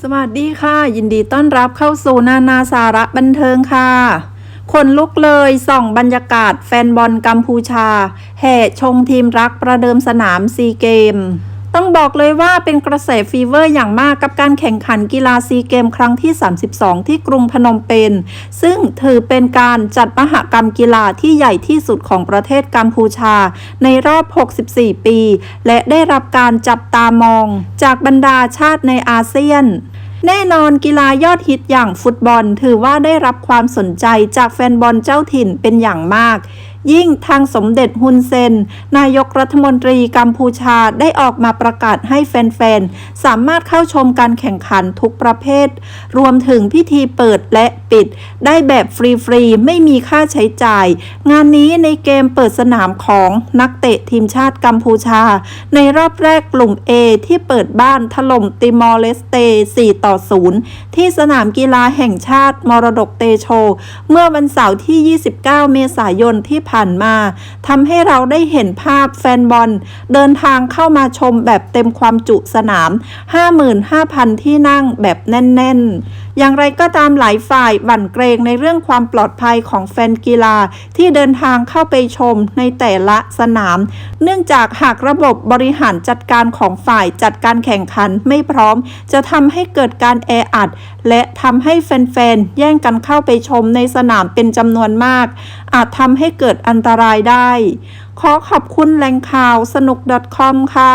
สวัสดีค่ะ ยินดีต้อนรับเข้าสู่นานาสาระบันเทิงค่ะ คนลุกเลยส่องบรรยากาศแฟนบอลกัมพูชา แห่ชงทีมรักประเดิมสนามซีเกม ต้องบอกเลยว่าเป็นกระแสฟีเวอร์อย่างมากกับการแข่งขันกีฬาซีเกมครั้งที่ 32 ที่กรุงพนมเปญ ซึ่งถือเป็นการจัดมหกรรมกีฬาที่ใหญ่ที่สุดของประเทศกัมพูชา ในรอบ 64 ปี และได้รับการจับตามอง จากบรรดาชาติในอาเซียนแน่นอนกีฬายอดฮิตอย่างฟุตบอล ถือว่าได้รับความสนใจจากแฟนบอลเจ้าถิ่นเป็นอย่างมาก ยิ่งทางสมเด็จฮุนเซน นายกรัฐมนตรีกัมพูชาได้ออกมาประกาศให้แฟน ๆ สามารถเข้าชมการแข่งขันทุกประเภท รวมถึงพิธีเปิดและปิด ได้แบบฟรี ๆ ไม่มีค่าใช้จ่าย งานนี้ในเกมเปิดสนามของนักเตะทีมชาติกัมพูชา ในรอบแรกกลุ่ม A ที่เปิดบ้านถล่มติมอร์เลสเต 4 ต่อ 0 ที่สนามกีฬาแห่งชาติมรดกเตโช เมื่อวันเสาร์ที่ 29 เมษายนที่ผ่านมาทำให้เราได้เห็นภาพแฟนบอล เดินทางเข้ามาชมแบบเต็มความจุสนาม 55,000 ที่นั่งแบบแน่น ๆ อย่างไรก็ตามหลายฝ่ายหวั่นเกรงในเรื่องความปลอดภัยของแฟนกีฬาที่เดินทางเข้าไปชมในแต่ละสนาม เนื่องจากหากระบบบริหารจัดการของฝ่ายจัดการแข่งขันไม่พร้อม จะทำให้เกิดการแออัด และทำให้แฟนๆ แย่งกันเข้าไปชมในสนามเป็นจำนวนมาก อาจทำให้เกิดอันตรายได้ ขอขอบคุณแหล่งข่าวสนุก .com ค่ะ